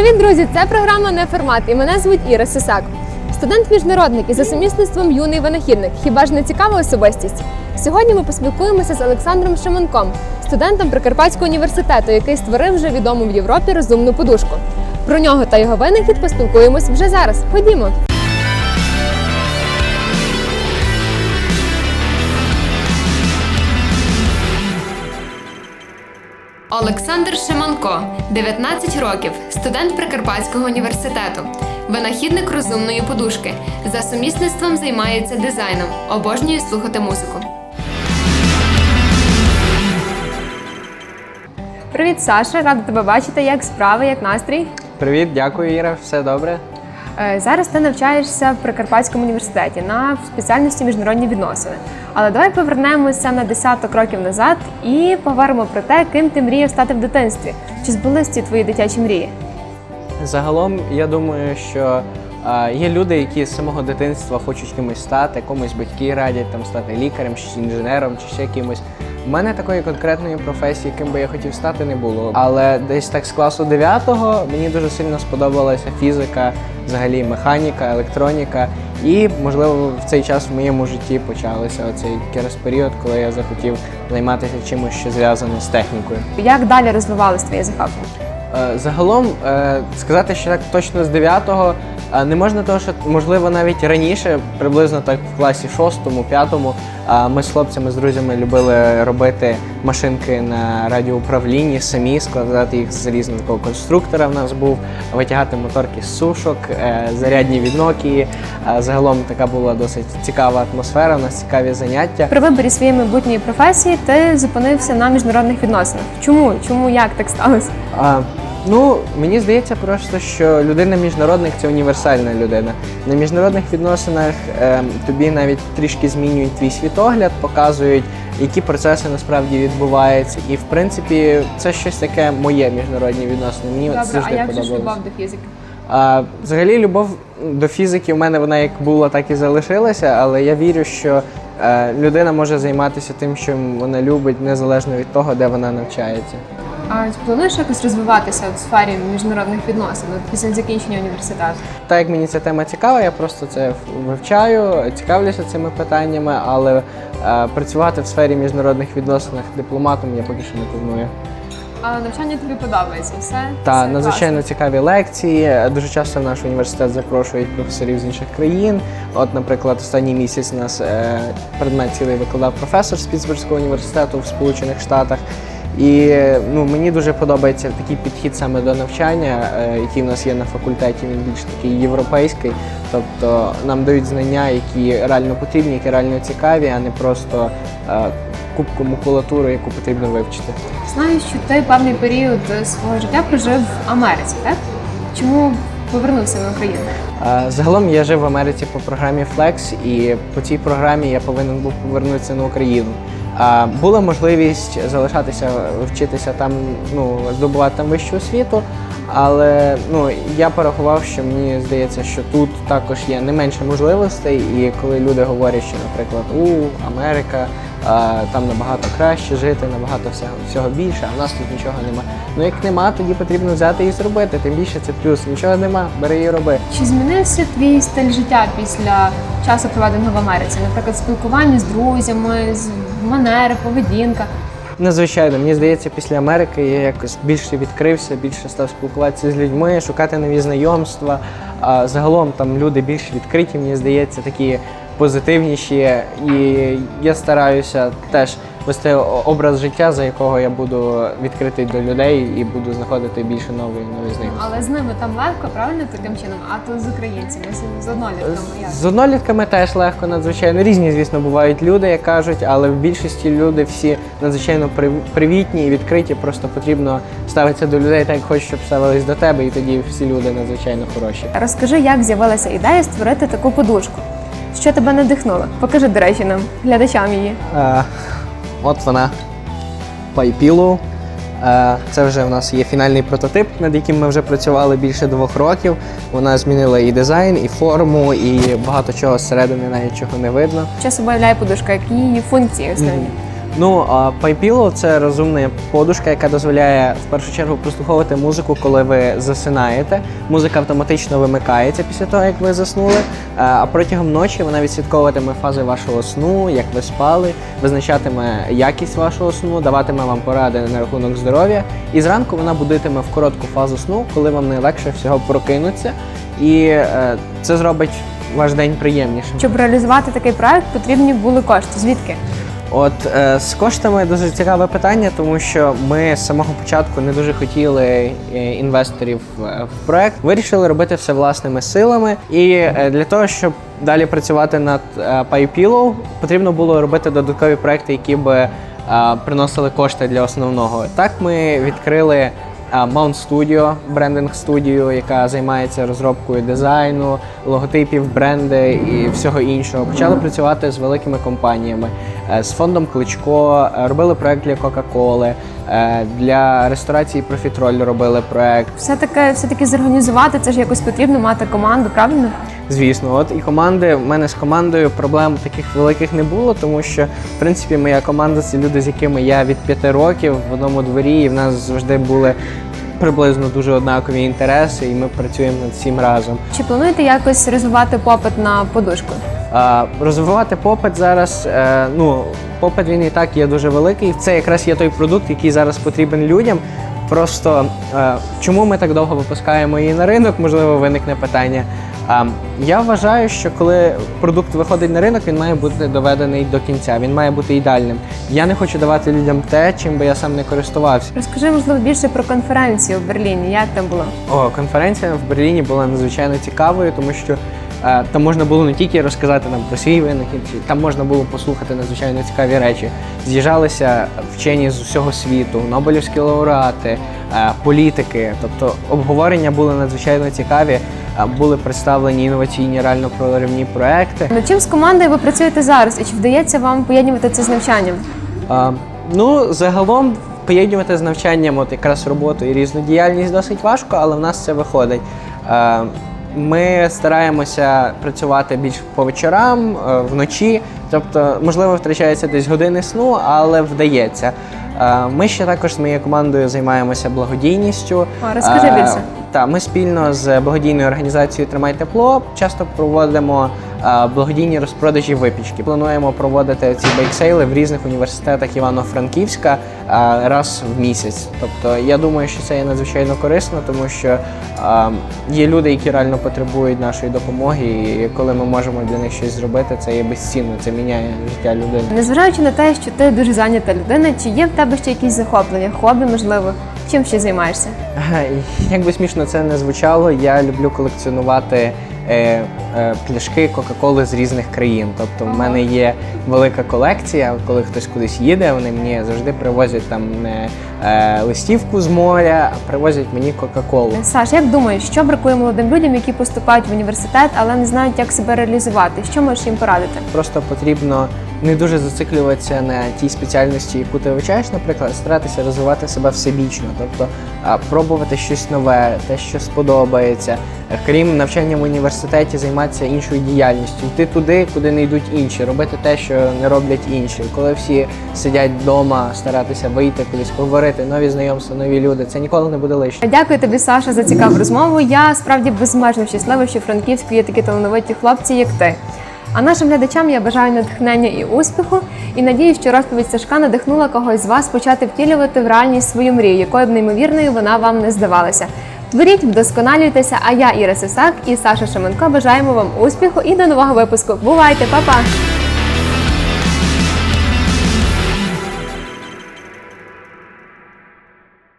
Привіт, друзі! Це програма Неформат і мене звуть Іра Сисак. Студент-міжнародник і за сумісництвом юний винахідник. Хіба ж не цікава особистість? Сьогодні ми поспілкуємося з Олександром Шиманком, студентом Прикарпатського університету, який створив вже відому в Європі розумну подушку. Про нього та його винахід поспілкуємось вже зараз. Ходімо. Олександр Шиманко, 19 років, студент Прикарпатського університету, винахідник розумної подушки. За сумісництвом займається дизайном, обожнює слухати музику. Привіт, Саша! Рада тебе бачити. Як справи, як настрій? Привіт, дякую, Іра. Все добре. Е, Зараз ти навчаєшся в Прикарпатському університеті на спеціальності міжнародні відносини. Але давай повернемося на десяток років назад і поговоримо про те, ким ти мріяв стати в дитинстві. Чи збулись ці твої дитячі мрії? Загалом, я думаю, що є люди, які з самого дитинства хочуть кимось стати, комусь батьки радять там стати лікарем, чи інженером, чи ще кимось. У мене такої конкретної професії, ким би я хотів стати, не було. Але десь так з класу 9-го мені дуже сильно сподобалася фізика, взагалі механіка, електроніка. І, можливо, в цей час в моєму житті почалося оцей якраз період, коли я захотів займатися чимось, що зв'язане з технікою. Як далі розвивалось твоє захоплення? Е, Загалом е, сказати, що так точно з 9-го е, не можна, того, що можливо навіть раніше, приблизно так в класі 6-му, 5-му, е, ми з хлопцями, з друзями любили робити машинки на радіоуправлінні, самі складати їх з такого конструктора. В нас був витягати моторки з сушок, е, зарядні від Nokia. Е, Загалом така була досить цікава атмосфера, у нас цікаві заняття. При виборі своєї майбутньої професії ти зупинився на міжнародних відносинах. Чому? Чому як так сталося? А, ну, мені здається просто, що людина-міжнародник це універсальна людина. На міжнародних відносинах е, тобі навіть трішки змінюють твій світогляд, показують, які процеси насправді відбуваються. І в принципі, це щось таке моє міжнародні відносини. Мені от завжди подобалося. до фізики? А, взагалі, любов до фізики в мене вона як була, так і залишилася, але я вірю, що е, людина може займатися тим, що вона любить, незалежно від того, де вона навчається. А чи плануєш якось розвиватися в сфері міжнародних відносин після закінчення університету? Так як мені ця тема цікава, я просто це вивчаю, цікавлюся цими питаннями, але е, працювати в сфері міжнародних відносинах дипломатом я поки що не планую. Але навчання тобі подобається, все? Та Все надзвичайно класно. цікаві лекції. Дуже часто в наш університет запрошують професорів з інших країн. От, наприклад, останній місяць у нас е, предмет цілий викладав професор з Пітсбурзького університету в Сполучених Штатах. І ну, мені дуже подобається такий підхід саме до навчання, е, який в нас є на факультеті. Він більш такий європейський. Тобто нам дають знання, які реально потрібні, які реально цікаві, а не просто е, кубку макулатури, яку потрібно вивчити. Знаю, що ти певний період свого життя прожив в Америці, так? Чому повернувся в Україну? Е, Загалом я жив в Америці по програмі Flex, і по цій програмі я повинен був повернутися на Україну. Була можливість залишатися вчитися там, ну здобувати там вищу освіту. Але ну я порахував, що мені здається, що тут також є не менше можливостей, і коли люди говорять, що, наприклад, у Америка там набагато краще жити, набагато всього, всього більше, а в нас тут нічого нема. Ну як нема, тоді потрібно взяти і зробити. Тим більше це плюс. Нічого нема, бери і роби. Чи змінився твій стиль життя після часу, проведеного в Америці? Наприклад, спілкування з друзями, з манери, поведінка. Надзвичайно, мені здається, після Америки я якось більше відкрився, більше став спілкуватися з людьми, шукати нові знайомства. А загалом там люди більш відкриті, мені здається, такі позитивніші. І я стараюся теж вести образ життя, за якого я буду відкритий до людей і буду знаходити більше нової нові знайомства. Але з ними там легко, правильно таким чином? А то з українцями, з, з однолітками. Як? З однолітками теж легко, надзвичайно. Різні, звісно, бувають люди, як кажуть, але в більшості люди всі надзвичайно прив- привітні і відкриті. Просто потрібно ставитися до людей так, як хочеш, щоб ставились до тебе, і тоді всі люди надзвичайно хороші. Розкажи, як з'явилася ідея створити таку подушку. Що тебе надихнуло? Покажи, до речі, нам, глядачам її. Е, от вона пайпілу. Е, Це вже в нас є фінальний прототип, над яким ми вже працювали більше двох років. Вона змінила і дизайн, і форму, і багато чого зсередини навіть чого не видно. Час собою подушка? Які її функції основні? Ну, PyPillow – це розумна подушка, яка дозволяє в першу чергу прослуховувати музику, коли ви засинаєте. Музика автоматично вимикається після того, як ви заснули. Е, А протягом ночі вона відслідковуватиме фази вашого сну, як ви спали, визначатиме якість вашого сну, даватиме вам поради на рахунок здоров'я. І зранку вона будитиме в коротку фазу сну, коли вам найлегше всього прокинутися. І е, це зробить ваш день приємнішим. Щоб реалізувати такий проект, потрібні були кошти. Звідки? От е, з коштами дуже цікаве питання, тому що ми з самого початку не дуже хотіли е, інвесторів е, в проект. Вирішили робити все власними силами. І для того, щоб далі працювати над PyPillow, потрібно було робити додаткові проекти, які би приносили кошти для основного. Так ми відкрили. Mount Studio, брендинг студію, яка займається розробкою дизайну, логотипів, бренди і всього іншого. Почали працювати з великими компаніями, з фондом Кличко, е, робили проект для Кока-Коли, е, для ресторації Профітроль робили проект. Все таки, все таки зорганізувати це ж якось потрібно мати команду, правильно? Звісно, от і команди в мене з командою проблем таких великих не було, тому що в принципі моя команда це люди, з якими я від п'яти років в одному дворі, і в нас завжди були приблизно дуже однакові інтереси, і ми працюємо над всім разом. Чи плануєте якось розвивати попит на подушку? Розвивати попит зараз. е, ну, попит він і так є дуже великий. Це якраз є той продукт, який зараз потрібен людям. Просто е, чому ми так довго випускаємо її на ринок, можливо, виникне питання. Я вважаю, що коли продукт виходить на ринок, він має бути доведений до кінця, він має бути ідеальним. Я не хочу давати людям те, чим би я сам не користувався. Розкажи, можливо, більше про конференцію в Берліні. Як там було? О, конференція в Берліні була надзвичайно цікавою, тому що там можна було не тільки розказати нам про свій винахід, там можна було послухати надзвичайно цікаві речі. З'їжджалися вчені з усього світу, Нобелівські лауреати, е, політики. Тобто обговорення були надзвичайно цікаві. е, Були представлені інноваційні реально проривні проекти. Над чим з командою ви працюєте зараз? І чи вдається вам поєднувати це з навчанням? А, ну, загалом поєднувати з навчанням от якраз роботу і різну діяльність досить важко, але в нас це виходить. Ми стараємося працювати більш по вечорам, е, вночі. Тобто, можливо, втрачається десь години сну, але вдається. Ми ще також з моєю командою займаємося благодійністю. Розкажи більше. та ми спільно з благодійною організацією Тримай тепло часто проводимо благодійні розпродажі випічки. Плануємо проводити ці бейксейли в різних університетах Івано-Франківська раз в місяць. Тобто я думаю, що це є надзвичайно корисно, тому що є люди, які реально потребують нашої допомоги, і коли ми можемо для них щось зробити, це є безцінно, це міняє життя людини. Незважаючи на те, що ти дуже зайнята людина, чи є в тебе ще якісь захоплення, хобі, можливо, чим ще займаєшся? Як би смішно це не звучало, я люблю колекціонувати е, пляшки Кока-Коли з різних країн. Тобто в мене є велика колекція. Коли хтось кудись їде, вони мені завжди привозять там не е, листівку з моря, а привозять мені Кока-Колу. Саш, як думаєш, що бракує молодим людям, які поступають в університет, але не знають, як себе реалізувати? Що можеш їм порадити? Просто потрібно не дуже зациклюватися на тій спеціальності, яку ти вивчаєш, наприклад, старатися розвивати себе всебічно, тобто пробувати щось нове, те, що сподобається. Е, Крім навчання в університеті, займатися іншою діяльністю, йти туди, куди не йдуть інші, робити те, що не роблять інші. Коли всі сидять вдома, старатися вийти кудись, поговорити, нові знайомства, нові люди, це ніколи не буде лишнє. Дякую тобі, Саша, за цікаву розмову. Я справді безмежно щаслива, що в Франківську є такі талановиті хлопці, як ти. А нашим глядачам я бажаю натхнення і успіху, і надію, що розповідь Сашка надихнула когось з вас почати втілювати в реальність свою мрію, якою б неймовірною вона вам не здавалася. Творіть, вдосконалюйтеся, а я Іра Сисак і Саша Шеменко бажаємо вам успіху і до нового випуску. Бувайте, па-па!